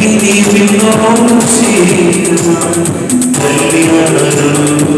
Even though she's not, let me have a look.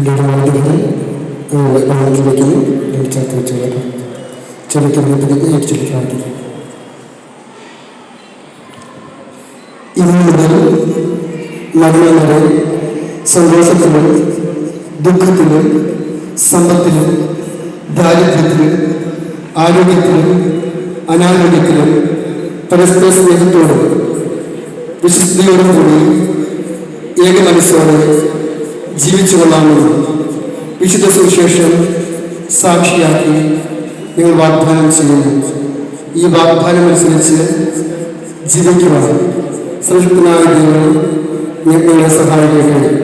എന്റെ ഒരു ആഗ്രഹം ആഗ്രഹിക്കുന്നു എന്റെ ചേർത്ത് വെച്ചവർ ചെറുത്തുന്നതിലേക്ക് ഏറ്റു പ്രാർത്ഥിക്കും ഇന്ന് മുതൽ നന്മ വരെ സന്തോഷത്തിലും ദുഃഖത്തിലും സമ്പത്തിലും ദാരിദ്ര്യത്തിലും ആരോഗ്യത്തിലും അനാരോഗ്യത്തിലും പരസ്പര സ്നേഹത്തോടും വിശ്വസ്തയോടും കൂടി ഏക മനസ്സോടെ ജീവിച്ചു കൊള്ളാമെന്ന് വിശുദ്ധ സുവിശേഷം സാക്ഷിയാക്കി നിങ്ങൾ വാഗ്ദാനം ചെയ്യുന്നു. ഈ വാഗ്ദാനം അനുസരിച്ച് ജീവിക്കുവാൻ ശ്രമിക്കുന്നതായ ദൈവം നിങ്ങളെ സഹായിക്കട്ടെ.